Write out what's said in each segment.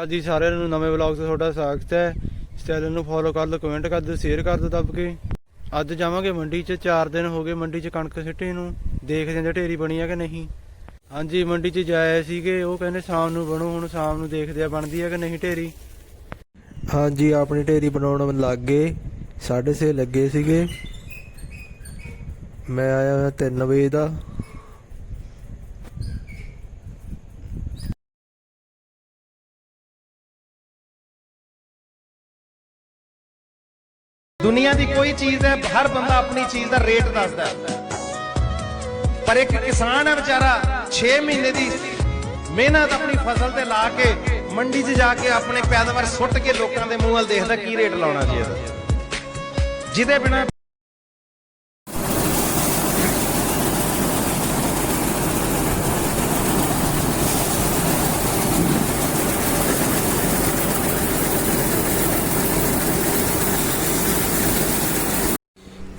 ਅਕਾਲ ਜੀ ਸਾਰਿਆਂ ਨੂੰ ਨਵੇਂ ਵਲੌਗ ਤੇ ਤੁਹਾਡਾ ਸਵਾਗਤ ਹੈ। ਇਸ ਚੈਨਲ ਨੂੰ ਫੋਲੋ ਕਰ ਲਓ ਕਮੈਂਟ ਕਰ ਦਿਓ ਸ਼ੇਅਰ ਕਰ ਦਿਓ ਦੱਬ ਕੇ। ਅੱਜ ਜਾਵਾਂਗੇ ਮੰਡੀ 'ਚ 4 ਦਿਨ ਹੋ ਗਏ ਮੰਡੀ 'ਚ ਕਣਕ ਸਿੱਟੇ ਨੂੰ। ਦੇਖਦੇ ਹਾਂ ਜੇ ਢੇਰੀ ਬਣੀ ਆ ਕਿ ਨਹੀਂ। ਹਾਂਜੀ, ਮੰਡੀ 'ਚ ਜਾਏ ਸੀਗੇ, ਉਹ ਕਹਿੰਦੇ ਸ਼ਾਮ ਨੂੰ ਬਣੂ, ਹੁਣ ਸ਼ਾਮ ਨੂੰ ਦੇਖਦੇ ਆ ਬਣਦੀ ਆ ਕਿ ਨਹੀਂ ਢੇਰੀ। ਹਾਂਜੀ, ਆਪਣੀ ਢੇਰੀ ਬਣਾਉਣ ਲੱਗ ਗਏ। 6:30 ਲੱਗੇ ਸੀਗੇ। ਮੈਂ ਆਇਆ ਹੋਇਆ 3 ਵਜੇ ਦਾ। ਦੁਨੀਆ ਦੀ ਕੋਈ ਚੀਜ਼ ਹੈ, ਹਰ ਬੰਦਾ ਆਪਣੀ ਚੀਜ਼ ਦਾ ਰੇਟ ਦੱਸਦਾ ਪਰ ਇੱਕ ਕਿਸਾਨ ਹੈ ਵਿਚਾਰਾ 6 ਮਹੀਨੇ ਦੀ ਮਿਹਨਤ ਆਪਣੀ ਫਸਲ ਤੇ ਲਾ ਕੇ, ਮੰਡੀ 'ਚ ਜਾ ਕੇ ਆਪਣੇ ਪੈਦਾਵਾਰ ਸੁੱਟ ਕੇ ਲੋਕਾਂ ਦੇ ਮੂੰਹ ਵੱਲ ਦੇਖਦਾ, ਕੀ ਰੇਟ ਲਾਉਣਾ ਜੀ ਇਹਦਾ। ਜਿਹਦੇ ਬਿਨਾ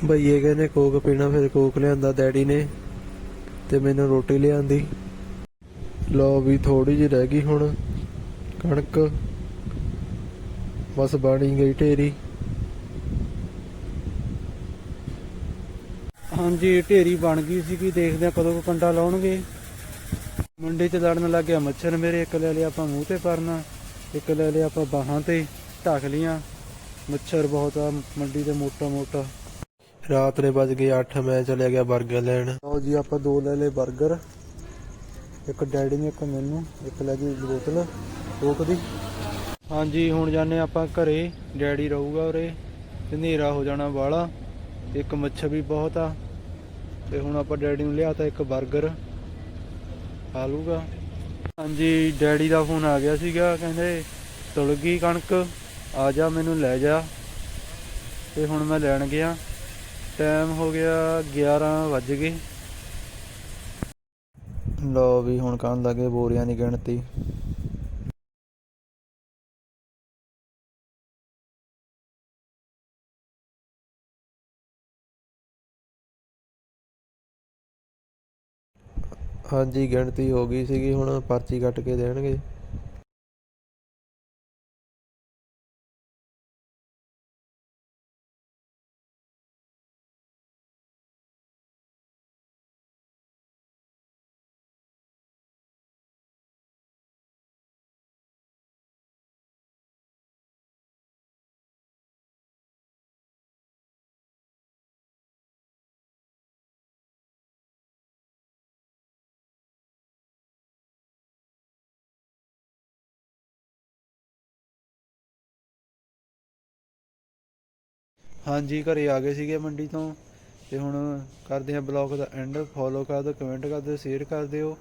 ਭਈਏ ਕਹਿੰਦੇ ਕੋਕ ਪੀਣਾ, ਫਿਰ ਕੋਕ ਲਿਆਂਦਾ ਡੈਡੀ ਨੇ ਤੇ ਮੈਨੂੰ ਰੋਟੀ ਲਿਆਂਦੀ। ਲੋ ਵੀ ਥੋੜੀ ਜਿਹੀ ਰਹਿ ਗਈ ਹੁਣ ਕਣਕ। ਬਸ ਬਣੀ ਗਈ ਢੇਰੀ। ਹਾਂਜੀ, ਢੇਰੀ ਬਣ ਗਈ ਸੀ ਕਿ ਦੇਖਦੇ ਆ ਕਦੋਂ ਕੁ ਕੰਡਾ ਲਾਉਣਗੇ। ਮੰਡੀ 'ਚ ਲੜਨ ਲੱਗ ਗਿਆ ਮੱਛਰ ਮੇਰੇ, ਇੱਕ ਲੈ ਲਿਆ ਆਪਾਂ ਮੂੰਹ ਤੇ ਪਰਨਾ, ਇੱਕ ਲੈ ਲਿਆ ਆਪਾਂ ਬਾਹਾਂ ਤੇ ਢੱਕ ਲੀਆਂ ਮੱਛਰ ਬਹੁਤ ਆ, ਮੰਡੀ ਤੇ ਮੋਟਾ ਮੋਟਾ ਰਾਤ ਦੇ ਵੱਜ ਗਏ 8 ਮੈਂ ਚਲੇ ਗਿਆ 버ਗਰ ਲੈਣ। ਲਓ ਜੀ, ਆਪਾਂ ਦੋ ਲੈ ਲਏ 버ਗਰ ਇੱਕ ਡੈਡੀ ਨੇ, ਇੱਕ ਮੈਨੂੰ, ਇੱਕ ਲੈ ਗਈ ਬੋਤਲ। ਕੋਕ ਦੀ। ਹਾਂਜੀ, ਹੁਣ ਜਾਣੇ ਆਪਾਂ ਘਰੇ। ਡੈਡੀ ਰਹੂਗਾ ਉਰੇ। ਹਨੇਰਾ ਹੋ ਜਾਣਾ ਵਾਲਾ। ਇੱਕ ਮੱਛਰ ਵੀ ਬਹੁਤ ਆ। ਤੇ ਹੁਣ ਆਪਾਂ ਡੈਡੀ ਨੂੰ ਲਿਆਤਾ ਇੱਕ 버ਗਰ ਖਾ ਲੂਗਾ ਹਾਂਜੀ, ਡੈਡੀ ਦਾ ਫੋਨ ਆ ਗਿਆ ਸੀਗਾ। ਕਹਿੰਦੇ ਤਲਗੀ ਕਣਕ। ਆ ਜਾ, ਮੈਨੂੰ ਲੈ ਜਾ। ਤੇ ਹੁਣ ਮੈਂ ਲੈਣ ਗਿਆ। ਟਾਈਮ ਹੋ ਗਿਆ 11 ਵੱਜ ਗਏ। ਲੋ ਵੀ ਹੁਣ ਕਰਨ ਲੱਗੇ ਬੋਰੀਆਂ ਦੀ ਗਿਣਤੀ। ਹਾਂਜੀ, ਗਿਣਤੀ ਹੋ ਗਈ ਸੀਗੀ, ਹੁਣ ਪਰਚੀ ਕੱਟ ਕੇ ਦੇਣਗੇ। ਹਾਂਜੀ, ਘਰੇ ਆ ਗਏ ਸੀਗੇ ਮੰਡੀ ਤੋਂ ਤੇ ਹੁਣ ਕਰਦੇ ਹਾਂ ਬਲੌਗ ਦਾ ਐਂਡ ਫੋਲੋ ਕਰ ਦਿਓ ਕਮੈਂਟ ਕਰ ਦਿਓ ਸ਼ੇਅਰ ਕਰ ਦਿਓ।